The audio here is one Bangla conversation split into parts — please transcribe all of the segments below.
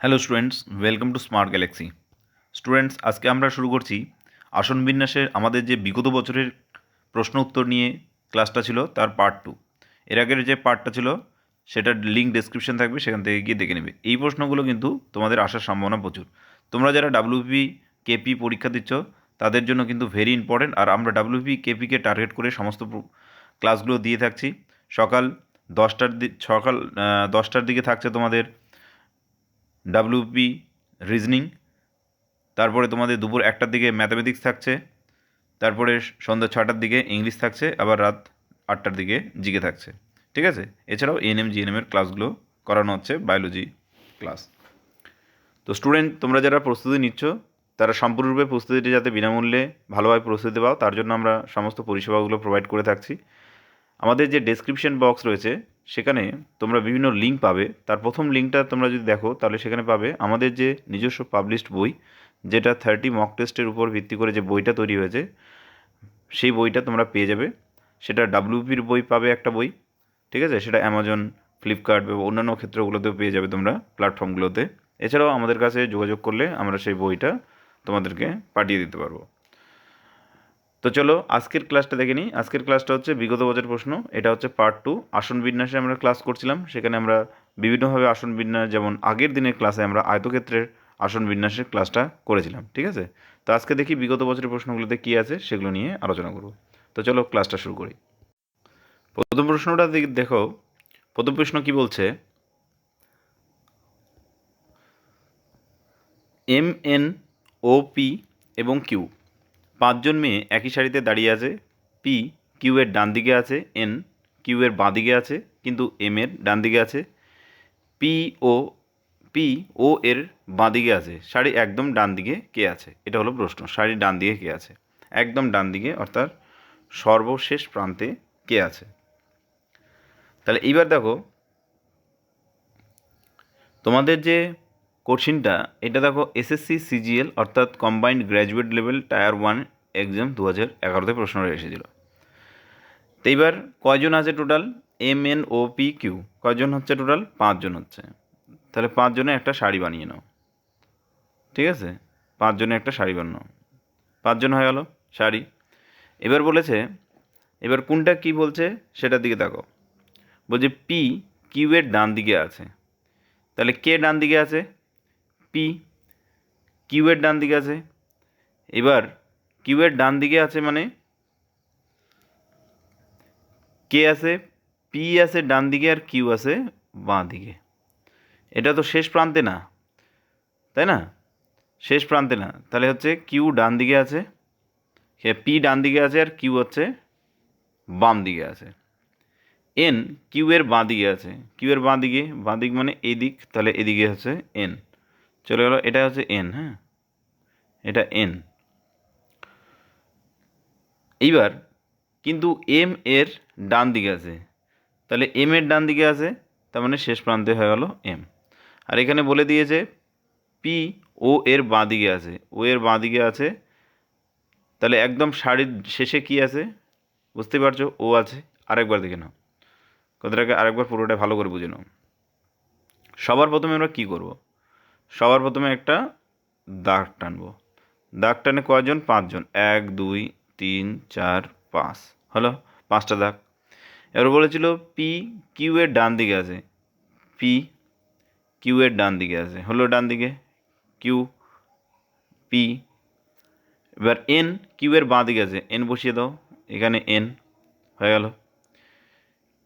Hello students welcome to smart galaxy students আজকে আমরা শুরু করছি আসন বিন্যাসের আমাদের যে বিগত বছরের প্রশ্ন উত্তর নিয়ে ক্লাসটা ছিল, তার পার্ট টু এর আগের যে পার্টটা ছিল, সেটার লিঙ্ক ডেসক্রিপশন থাকবে, সেখান থেকে গিয়ে দেখে নেবে। এই প্রশ্নগুলো কিন্তু তোমাদের আসার সম্ভাবনা প্রচুর। তোমরা যারা ডাব্লিউপি কেপি পরীক্ষা দিচ্ছ, তাদের জন্য কিন্তু ভেরি ইম্পর্টেন্ট আর আমরা ডাব্লিউপি কেপিকে টার্গেট করে সমস্ত ক্লাসগুলো দিয়ে থাকছি। সকাল দশটার সকাল দশটার দিকে থাকছে তোমাদের ডাব্লিউপি রিজনিং তারপরে তোমাদের দুপুর একটার দিকে ম্যাথামেটিক্স থাকছে, তারপরে সন্ধ্যা ছটার দিকে ইংলিশ থাকছে, আবার রাত আটটার দিকে জিকে থাকছে, ঠিক আছে? এছাড়াও এএনএম জিএনএমের ক্লাসগুলো করানো হচ্ছে বায়োলজি ক্লাস তো স্টুডেন্ট তোমরা যারা প্রস্তুতি নিচ্ছ, তারা সম্পূর্ণরূপে প্রস্তুতিটি যাতে বিনামূল্যে ভালোভাবে প্রস্তুতি পাও, তার জন্য আমরা সমস্ত পরিষেবাগুলো প্রোভাইড করে থাকছি। আমাদের যে ডেসক্রিপশন বক্স রয়েছে সেখানে তোমরা বিভিন্ন লিঙ্ক পাবে। তার প্রথম লিঙ্কটা তোমরা যদি দেখো, তাহলে সেখানে পাবে আমাদের যে নিজস্ব পাবলিশড বই, যেটা থার্টি মক টেস্টের উপর ভিত্তি করে যে বইটা তৈরি হয়েছে, সেই বইটা তোমরা পেয়ে যাবে। সেটা ডাব্লিউপির বই পাবে একটা বই, ঠিক আছে? সেটা অ্যামাজন ফ্লিপকার্ট বা অন্যান্য ক্ষেত্রগুলোতেও পেয়ে যাবে তোমরা প্ল্যাটফর্মগুলোতে এছাড়াও আমাদের কাছে যোগাযোগ করলে আমরা সেই বইটা তোমাদেরকে পাঠিয়ে দিতে পারব। তো চলো, আজকের ক্লাসটা দেখে নিই। আজকের ক্লাসটা হচ্ছে বিগত বছর প্রশ্ন। এটা হচ্ছে পার্ট টু আসন বিন্যাসে আমরা ক্লাস করছিলাম। সেখানে আমরা বিভিন্নভাবে আসন বিন্যাস, যেমন আগের দিনের ক্লাসে আমরা আয়তক্ষেত্রের আসন বিন্যাসের ক্লাসটা করেছিলাম, ঠিক আছে? তো আজকে দেখি বিগত বছরের প্রশ্নগুলোতে কী আছে সেগুলো নিয়ে আলোচনা করব। তো চলো ক্লাসটা শুরু করি। প্রথম প্রশ্নটা দেখো প্রথম প্রশ্ন কি বলছে? এম এন ও পি এবং কিউ পাঁচজন মেয়ে একই সারিতে দাঁড়িয়ে আছে। পি কিউ এর ডান দিকে আছে, এন কিউ এর বাঁ দিকে আছে, কিন্তু এম এর ডান দিকে আছে। পি ও পি ও এর বাঁ দিকে আছে। শাড়ি একদম ডান দিকে কে আছে? এটা হলো প্রশ্ন। শাড়ির ডান দিকে কে আছে? একদম ডান দিকে, অর্থাৎ সর্বশেষ প্রান্তে কে আছে? তাহলে এইবার দেখো, তোমাদের যে কোশ্চিনটা, এটা দেখো এসএসসি সিজিএল অর্থাৎ combined graduate level tier one exam দু হাজার এগারোতে প্রশ্নটা এসেছিল। তো এইবার কয়জন আছে total M N O P Q কয়জন হচ্ছে টোটাল পাঁচজন হচ্ছে। তাহলে পাঁচজনে একটা শাড়ি বানিয়ে নাও। ঠিক আছে? পাঁচজনে একটা শাড়ি বানাও পাঁচজন হয়ে গেল শাড়ি। এবার বলেছে, এবার কোনটা কি বলছে সেটার দিকে দেখো বলছে পি কিউ এর ডান দিকে আছে। তাহলে কে ডান দিকে আছে? পি কিউ এর ডান দিকে আছে। এবার কিউ এর ডান দিকে আছে মানে কে আছে পি আছে ডান দিকে আর কিউ আছে বাঁ দিকে। এটা তো শেষ প্রান্তে না, তাই না? শেষ প্রান্তে না। তাহলে হচ্ছে কিউ ডান দিকে আছে পি ডান দিকে আছে আর কিউ হচ্ছে বাম দিকে আছে। এন কিউ এর বাঁ দিকে আছে। কিউ এর বাঁ দিকে, বাঁ দিক মানে এই দিক, তাহলে এদিকে হচ্ছে এন চলে গেল, এটা হচ্ছে এন হ্যাঁ? এটা এন এইবার কিন্তু এম এর ডান দিকে আছে। তাহলে এম এর ডান দিকে আছে, তার মানে শেষ প্রান্তে হয়ে গেল এম আর এখানে বলে দিয়েছে পি ও এর বাঁ দিকে আছে। ও এর বাঁ দিকে আছে। তাহলে একদম শাড়ির শেষে কি আছে? বুঝতে পারছ? ও আছে। আরেকবার দেখে নাও। কথাটাকে আরেকবার পুরোটা ভালো করে বুঝে নাও। সবার প্রথমে আমরা কী করব? সবার প্রথমে একটা দাগ টানবো। দাগ টানে কয়জন? পাঁচজন। এক, দুই, তিন, চার, পাঁচ। হলো? পাঁচটা দাগ। এবার বলেছিল পি কিউ এর ডান দিকে আছে। পি কিউ এর ডান দিকে আছে। হলো ডান দিকে? কিউ পি এবার এন কিউ এর বাঁ দিকে আছে। এন বসিয়ে দাও। এখানে এন হয়ে গেল।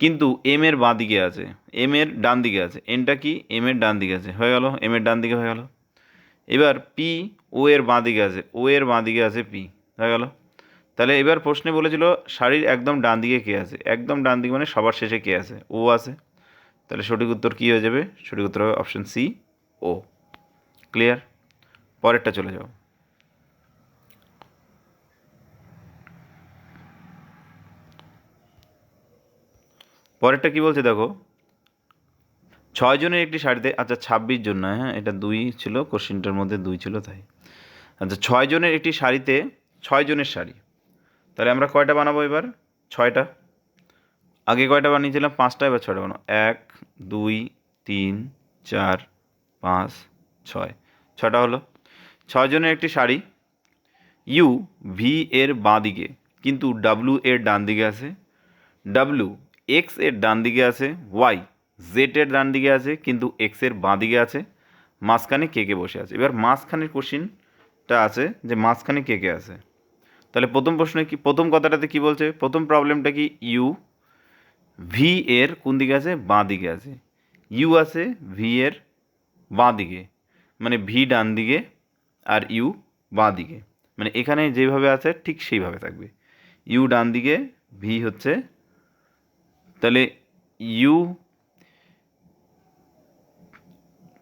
কিন্তু এম এর বাঁ দিকে আছে। এম এর ডান দিকে আছে। এনটা কি? এম এর ডান দিকে আছে। হয়ে গেল? এম এর ডান দিকে হয়ে গেল। এবার পি ও এর বাঁ দিকে আছে। ও এর বাঁ দিকে আছে পি হয়ে গেল? তাহলে এবার প্রশ্নে বলেছিল, শাড়ির একদম ডান দিকে কে আছে? একদম ডান দিকে মানে সবার শেষে কে আছে? ও আছে। তাহলে সঠিক উত্তর কী হয়ে যাবে? সঠিক উত্তর হবে অপশন সি ও ক্লিয়ার পরেরটা চলে যাও। পরেরটা কি বলছে দেখো? ছয় জনের একটি শাড়িতে আচ্ছা ছাব্বিশ জন নয় হ্যাঁ এটা দুই ছিল, কোশ্চিনটার মধ্যে দুই ছিল তাই। আচ্ছা ছয় জনের একটি শাড়িতে ছয় জনের শাড়ি তাহলে আমরা কয়টা বানাবো এবার? ছয়টা। আগে কয়টা বানিয়েছিলাম? পাঁচটা, এবার ছয়টা বানাবো। এক, দুই, তিন, চার, পাঁচ, ছয়। ছটা হলো। ছয়জনের একটি শাড়ি ইউ, ভি, এর বাঁ দিকে। কিন্তু ডাব্লু এর ডান দিকে আছে। ডাব্লু এক্সের ডান দিকে আছে ওয়াই জেড এর ডান দিকে আছে, কিন্তু এক্সের বাঁ দিকে আছে। মাঝখানে কে কে বসে আছে? এবার মাঝখানের কোশ্চিনটা আছে যে মাঝখানে কে কে আছে? তাহলে প্রথম প্রশ্নে কি? প্রথম কথাটাতে কি বলছে? প্রথম প্রবলেমটা কি? ইউ ভি এর কোন দিকে আছে? বাঁ দিকে আছে। ইউ আছে ভি এর বাঁ দিকে মানে ভি ডান দিকে আর ইউ বাঁ দিকে। মানে এখানে যেভাবে আছে, ঠিক সেইভাবে থাকবে। ইউ ডান দিকে ভি হচ্ছে তাহলে ইউ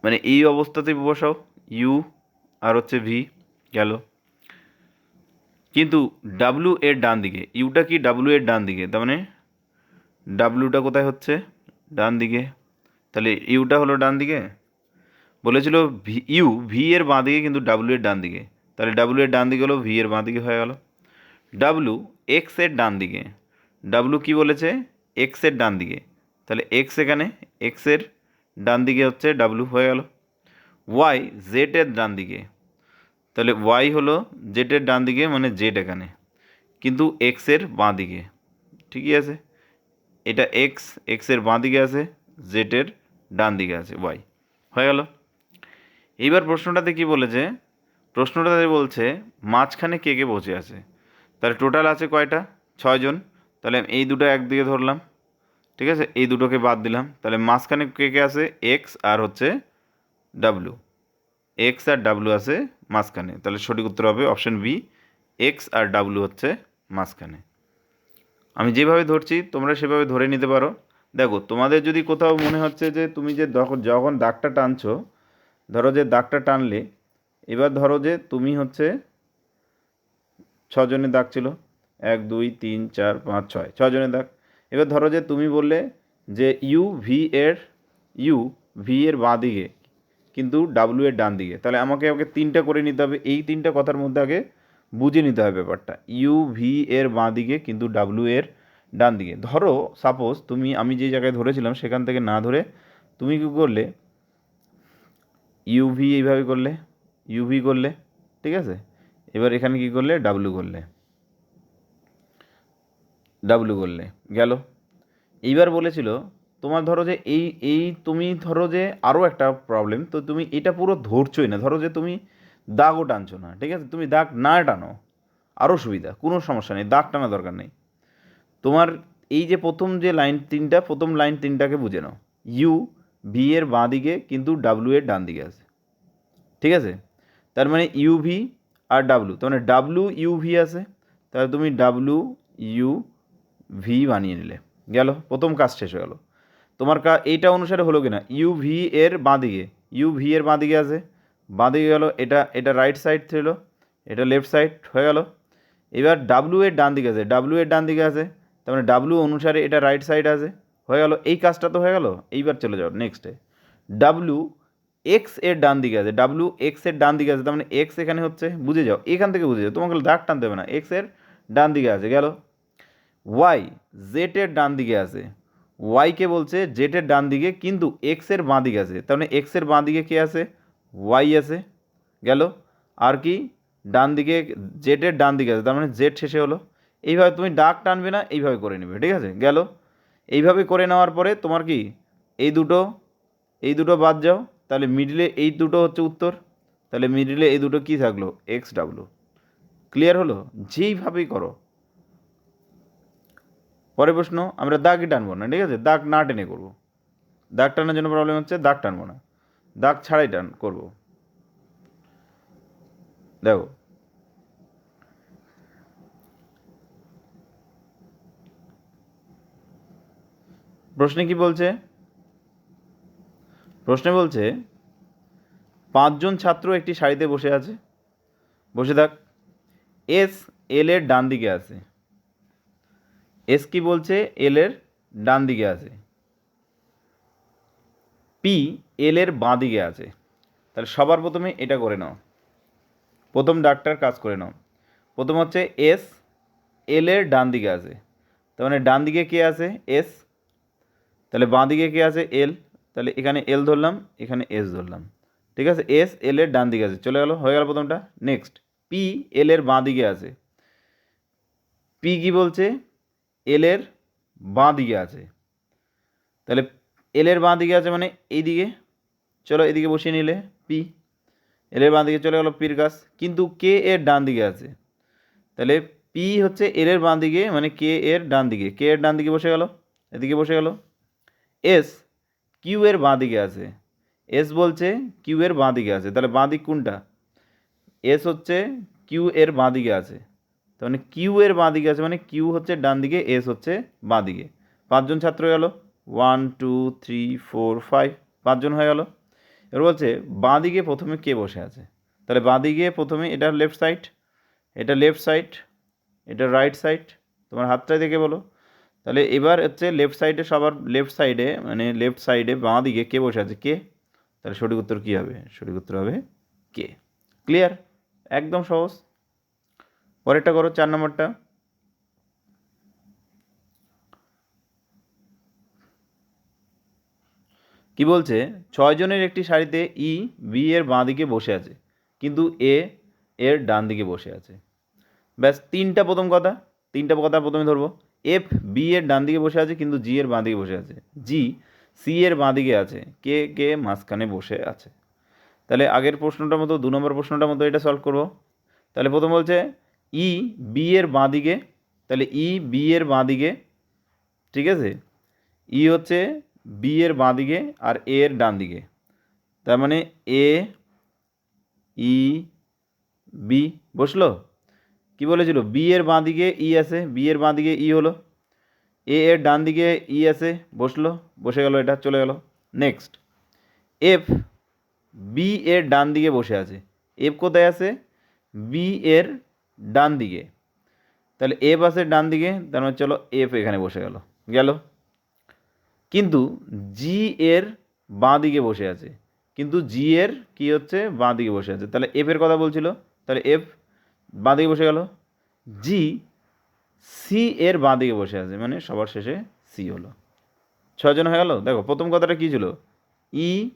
মানে এই অবস্থাতে বসাও, ইউ আর হচ্ছে ভি গেল। কিন্তু ডাব্লু এর ডান দিকে ইউটা কি ডাব্লু এর ডান দিকে? তার মানে ডাব্লুটা কোথায় হচ্ছে? ডান দিকে। তাহলে ইউটা হলো ডান দিকে। বলেছিল ভি ইউ ভি এর বাঁ দিকে কিন্তু ডাব্লু এর ডান দিকে। তাহলে ডাব্লু এর ডান দিকে হলো ভি এর বাঁ দিকে হয়ে গেল। ডাব্লু এক্সের ডান দিকে। ডাব্লু কি বলেছে? এক্সের ডান দিকে। তাহলে এক্স এখানে এক্সের ডান দিকে হচ্ছে ডাব্লু হয়ে গেল। ওয়াই জেড এর ডান দিকে। তাহলে ওয়াই হলো জেডের ডান দিকে মানে জেড এখানে। কিন্তু এক্সের বাঁ দিকে। ঠিকই আছে? এটা এক্স এক্সের বাঁ দিকে আছে জেডের ডান দিকে আছে ওয়াই হয়ে গেল। এইবার প্রশ্নটাতে কি বলেছে? প্রশ্নটাতে বলছে, মাঝখানে কে কে বসে আছে? তাহলে টোটাল আছে কয়টা? ছয়জন। তাহলে এই দুটো একদিকে ধরলাম, ঠিক আছে? এই দুটোকে বাদ দিলাম। তাহলে মাঝখানে কে কে আছে? এক্স আর হচ্ছে ডাব্লু এক্স আর ডাব্লু আছে মাঝখানে। তাহলে সঠিক উত্তর হবে option B X R W হচ্ছে মাঝখানে। আমি যেভাবে ধরছি, তোমরা সেভাবে ধরে নিতে পারো। দেখো, তোমাদের যদি কোথাও মনে হচ্ছে যে তুমি যে যখন দাগটা টানছো, ধরো যে দাগটা টানলে, এবার ধরো যে তুমি হচ্ছে ছজনের দাগ ছিল। এক, দুই, তিন, চার, পাঁচ, ছয়। ছজনের দাগ এবার ধরো যে তুমি বললে যে ইউ ভি এর, ইউ ভি এর বাঁ দিকে, কিন্তু ডাব্লু এর ডান দিকে। তাহলে আমাকে আমাকে তিনটা করে নিতে হবে। এই তিনটা কথার মধ্যে আগে বুঝে নিতে হবে ব্যাপারটা। ইউ ভি এর বাঁ দিকে, কিন্তু ডাব্লু এর ডান দিকে। ধরো সাপোজ তুমি, আমি যে জায়গায় ধরেছিলাম, সেখান থেকে না ধরে তুমি কী করলে? ইউভি এইভাবে করলে ইউভি করলে, ঠিক আছে? এবার এখানে কি করলে? ডাব্লু করলে। ডাব্লু করলে। গেল। এইবার বলেছিল, তোমার ধরো যে এই এই তুমি ধরো যে আরও একটা প্রবলেম তো তুমি এটা পুরো ধরছোই না। ধরো যে তুমি দাগও টানছো না, ঠিক আছে? তুমি দাগ না টানো আরও সুবিধা, কোনো সমস্যা নেই, দাগ টানা দরকার নেই। তোমার এই যে প্রথম যে লাইন তিনটা, প্রথম লাইন তিনটাকে বুঝে নাও। ইউ ভি এর বাঁ দিকে, কিন্তু ডাব্লু এর ডান দিকে আছে। ঠিক আছে? তার মানে ইউভি আর ডাব্লু তার মানে ডাব্লু ইউভি আছে। তাহলে তুমি ডাব্লু ইউ ভি বানিয়ে নিলে। গেল, প্রথম কাজ শেষ হয়ে গেল। তোমার কা, এইটা অনুসারে হলো কি না ইউ ভি এর বাঁ দিকে ইউ ভি এর বাঁ দিকে আছে। বাঁ দিকে গেলো, এটা এটা রাইট সাইড ছিল এটা লেফট সাইড হয়ে গেল। এবার ডাব্লু এর ডান দিকে আছে। ডাব্লু এর ডান দিকে আছে, তার মানে ডাব্লু অনুসারে এটা রাইট সাইড আছে। হয়ে গেল, এই কাজটা তো হয়ে গেল, এইবার চলে যাও নেক্সটে ডাব্লু এক্সের ডান দিকে আছে ডাব্লু এক্সের ডান দিকে আছে, তার মানে এক্স এখানে হচ্ছে, বুঝে যাও, এখান থেকে বুঝে যাও, তোমাকে দাগ টানতে হবে না। এক্সের ডান দিকে আছে, গেল ওয়াই, জেড এর ডান দিকে আছে। ওয়াইকে বলছে জেড এর ডান দিকে, কিন্তু এক্সের বাঁ দিকে আছে। তার মানে এক্সের বাঁ দিকে কে আছে? ওয়াই আছে। গেল। আর কি? ডান দিকে, জেড এর ডান দিকে আছে। তার মানে জেড শেষে হলো। এইভাবে তুমি ডাক টানবে না, এইভাবে করে নেবে। ঠিক আছে? গেল। এইভাবে করে নেওয়ার পরে তোমার কি? এই দুটো এই দুটো বাদ যাও। তাহলে মিডিলে এই দুটো হচ্ছে উত্তর। তাহলে মিডিলে এই দুটো কী থাকল? এক্স ডাব্লু ক্লিয়ার হলো? যেইভাবেই করো। পরের প্রশ্ন, আমরা দাগই টানবো না? ঠিক আছে? দাগ না টেনে করব। দাগ টানার জন্য প্রবলেম হচ্ছে দাগ টানবো না। দাগ ছাড়াই টান, করব। দেখো। প্রশ্নে কি বলছে? প্রশ্নে বলছে, পাঁচজন ছাত্র একটি সারিতে বসে আছে। বসে থাক। এস এল এর ডান দিকে আছে। এস কি বলছে? এল এর ডান দিকে আছে। পি এল এর বাঁ দিকে আছে। তাহলে সবার প্রথমে এটা করে নাও। প্রথম ডাকটার কাজ করে নাও। প্রথম হচ্ছে এস এল এর ডান দিকে আছে। তার মানে ডান দিকে কে আছে? এস তাহলে বাঁ দিকে কে আছে? এল তাহলে এখানে এল ধরলাম, এখানে এস ধরলাম। ঠিক আছে? এস এল এর ডান দিকে আছে। চলে গেল, হয়ে গেল প্রথমটা। নেক্সট পি এল এর বাঁ দিকে আছে। পি কি বলছে? এল এর বাঁ দিকে আছে। তাহলে এলের বাঁ দিকে আছে মানে এই দিকে চলো এদিকে বসিয়ে নিলে পি এলের বাঁ দিকে চলে গেল পির কাছ। কিন্তু কে এর ডান দিকে আছে। তাহলে পি হচ্ছে এলের বাঁ দিকে মানে কে এর ডান দিকে। কে এর ডান দিকে বসে গেল। এদিকে বসে গেল। এস কিউ এর বাঁ দিকে আছে। এস বলছে কিউ এর বাঁ দিকে আছে। তাহলে বাঁ দিক কোনটা? এস হচ্ছে কিউ এর বাঁ দিকে আছে। তার মানে কিউ এর বাঁ দিকে আছে মানে কিউ হচ্ছে ডান দিকে এস হচ্ছে বাঁ দিকে। পাঁচজন ছাত্র গেল। One two three four five পাঁচজন হয়ে গেল। এবার বলছে, বাঁ দিকে প্রথমে কে বসে আছে? তাহলে বাঁ দিকে প্রথমে এটা লেফট সাইড এটা লেফট সাইড এটা রাইট সাইড তোমার হাতটাই দেখে বলো। তাহলে এবার হচ্ছে লেফট সাইডে সবার লেফট সাইডে মানে লেফট সাইডে বাঁ দিকে কে বসে আছে? কে? তাহলে সঠিক উত্তর কী হবে? সঠিক উত্তর হবে কে। ক্লিয়ার একদম সহজ। পরেরটা করো, চার নম্বরটা। কি বলছে? ছয়জনের একটি সারিতে ই, বি এর বাঁ দিকে বসে আছে, কিন্তু এ এর ডান দিকে বসে আছে। ব্যাস, তিনটা প্রথম কথা, তিনটা কথা প্রথমে ধরবো। এফ, বি এর ডান দিকে বসে আছে, কিন্তু জি এর বাঁ দিকে বসে আছে। জি, সি এর বাঁ দিকে আছে, কে কে মাঝখানে বসে আছে। তাহলে আগের প্রশ্নটার মতো, দু নম্বর প্রশ্নটার মতো এটা সলভ করব। তাহলে প্রথম বলছে ই বি এর বাঁ দিকে, তাহলে ই বি এর বাঁ দিকে, ঠিক আছে? ই হচ্ছে বি এর বাঁ দিকে আর এ এর ডান দিকে। তার মানে এ, ই, বি, বসল? কি বলেছিল? বি এর বাঁ দিকে ই আছে, বি এর বাঁ দিকে ই হলো। এ এর ডান দিকে ই আছে, বসল, বসে গেল এটা, চলে গেল। নেক্সট এফ বি এর ডান দিকে বসে আছে। এফ কোথায় আছে? বি এর ডান দিকে। তাহলে এফ আছে ডান দিকে, তার মানে চলো এফ এখানে বসে গেল। গেল। কিন্তু জি এর বাঁ দিকে বসে আছে। কিন্তু জি এর কি হচ্ছে? বাঁ দিকে বসে আছে। তাহলে এফ এর কথা বলছিল। তাহলে এফ বাঁ দিকে বসে গেল। জি সি এর বাঁ দিকে বসে আছে। মানে সবার শেষে সি হলো। ছজন হয়ে গেল? দেখো, প্রথম কথাটা কী ছিল? ই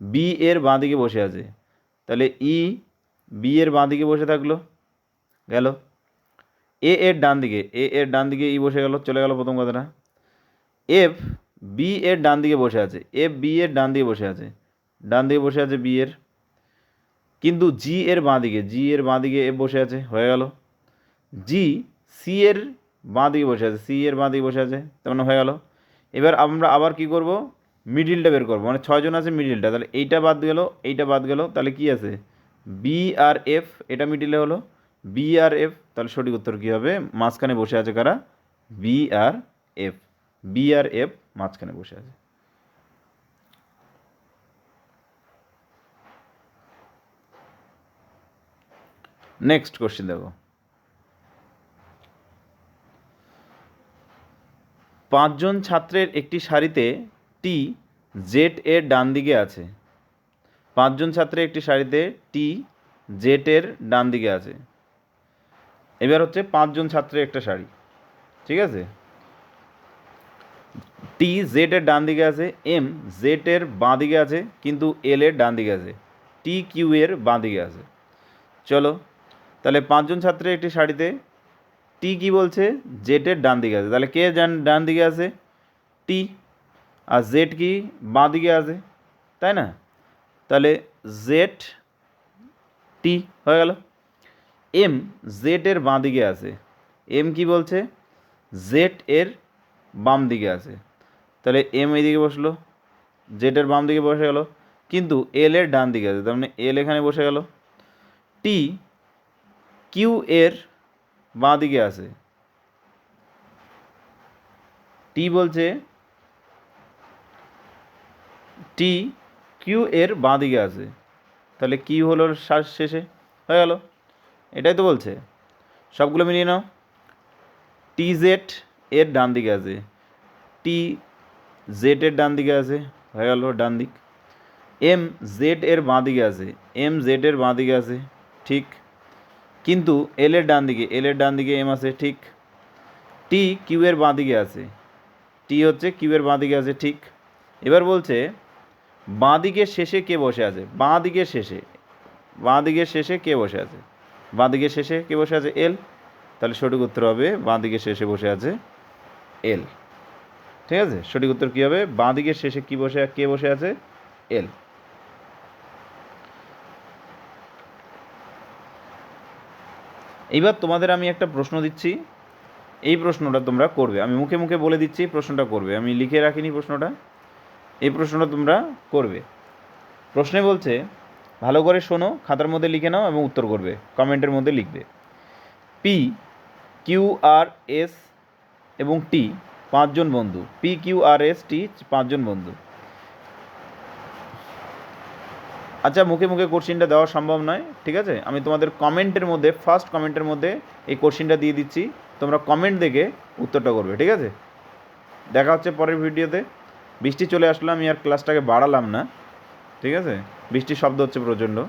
বি এর বাঁ দিকে বসে আছে। তাহলে ই বি এর বাঁ দিকে বসে থাকল। গেল। এ এর ডান দিকে, এ এর ডান দিকে ই বসে গেল, চলে গেল প্রথম কথাটা। এফ বি এর ডান দিকে বসে আছে, এফ বি এর ডান দিকে বসে আছে, ডান দিকে বসে আছে বি এর। কিন্তু জি এর বাঁ দিকে, জি এর বাঁ দিকে এফ বসে আছে, হয়ে গেল। জি সি এর বাঁ দিকে বসে আছে, সি এর বাঁ দিকে বসে আছে, তার মানে হয়ে গেল। এবার আমরা আবার কি করব? মিডিলটা বের করব মানে ছয়জন আছে মিডিলটা, তাহলে এইটা বাদ গেল, এইটা বাদ গেল, তাহলে কি আছে? বি আর এফ, এটা মিডিলে হলো। বি আর এফ তাহলে সঠিক উত্তর কী হবে? মাঝখানে বসে আছে কারা? B R F B R F মাঝখানে বসে আছে। নেক্সট কোশ্চেন দেখো। পাঁচজন ছাত্রের একটি সারিতে টি জেড এর ডান দিকে আছে। পাঁচজন ছাত্রের একটি সারিতে টি জেড এর ডান দিকে আছে। এবার হচ্ছে পাঁচজন ছাত্রের একটা শাড়ি, ঠিক আছে? টি জেড এর ডান দিকে আছে এম জেড এর বাঁ দিকে আছে, কিন্তু এল এর ডান দিকে আছে টি কিউ এর বাঁ দিকে আছে। চলো, তাহলে পাঁচজন ছাত্রের একটি শাড়িতে টি কি বলছে? জেটের ডান দিকে আছে। তাহলে কে ডান ডান দিকে আছে? টি আর জেড কি বাঁ দিকে আছে? তাই না? তাহলে জেড টি হয়ে গেল। এম জেড এর বাঁ দিকে আছে। এম কি বলছে? জেড এর বাম দিকে আছে। তাহলে এম এইদিকে বসল, জেড এর বাম দিকে বসে গেল। কিন্তু এল এর ডান দিকে আছে, তার মানে এল এখানে বসে গেল। টি কিউ এর বাঁ দিকে আছে। টি বলছে, টি কিউ এর বাঁ দিকে আছে। তাহলে কি হলো শ্বাস শেষে, হয়ে গেল। এটাই তো বলছে। সবগুলো মিলিয়ে নাও। টি জেড এর ডান দিকে আছে। টি জেড এর ডান দিকে আছে। হয়ে গেল ডান দিক। এম জেড এর বাঁ দিকে আছে। এম জেড এর বাঁ দিকে আছে। ঠিক। কিন্তু এল এর ডান দিকে এল এর ডান দিকে এম আছে। ঠিক। টি কিউ এর বাঁ দিকে আছে। টি হচ্ছে কিউ এর বাঁ দিকে আছে। ঠিক। এবার বলছে, বাঁ দিকের শেষে কে বসে আছে? বাঁ দিকের শেষে। বাঁ দিকের শেষে কে বসে আছে? বাঁ দিকের শেষে কে বসে আছে? এল। তাহলে সঠিক উত্তর হবে বাঁ দিকের শেষে বসে আছে এল। ঠিক আছে? সঠিক উত্তর কী হবে? বাঁ দিকের শেষে কি বসে কে বসে আছে? এল। এইবার তোমাদের আমি একটা প্রশ্ন দিচ্ছি। এই প্রশ্নটা তোমরা করবে। আমি মুখে মুখে বলে দিচ্ছি প্রশ্নটা করবে। আমি লিখে রাখিনি প্রশ্নটা। এই প্রশ্নটা তোমরা করবে। প্রশ্নে বলছে ভালো করে শোনো, খাতার মধ্যে লিখে নাও এবং উত্তর করবে কমেন্টের মধ্যে লিখবে। পি কিউ আর এস এবং টি পাঁচজন বন্ধু। P Q R S T পাঁচজন বন্ধু। আচ্ছা মুখে মুখে কোশ্চিনটা দেওয়া সম্ভব নয়, ঠিক আছে? আমি তোমাদের কমেন্টের মধ্যে ফার্স্ট কমেন্টের মধ্যে এই কোশ্চিনটা দিয়ে দিচ্ছি। তোমরা কমেন্ট দেখে উত্তরটা করবে, ঠিক আছে? দেখা হচ্ছে পরের ভিডিওতে বৃষ্টি চলে আসলো, আমি আর ক্লাসটাকে বাড়ালাম না। ঠিক আছে? বৃষ্টির শব্দ হচ্ছে প্রচণ্ড।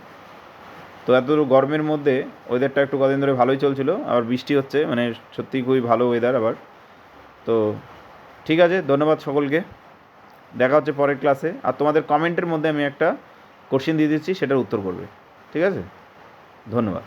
তো এত গরমের মধ্যে ওয়েদারটা একটু কদিন ধরে ভালোই চলছিল, আবার বৃষ্টি হচ্ছে মানে সত্যি খুবই ভালো ওয়েদার আবার। তো ঠিক আছে, ধন্যবাদ সকলকে। দেখা হচ্ছে পরের ক্লাসে আর তোমাদের কমেন্টের মধ্যে আমি একটা কোশ্চেন দিয়ে দিচ্ছি, সেটার উত্তর করবে। ঠিক আছে? ধন্যবাদ।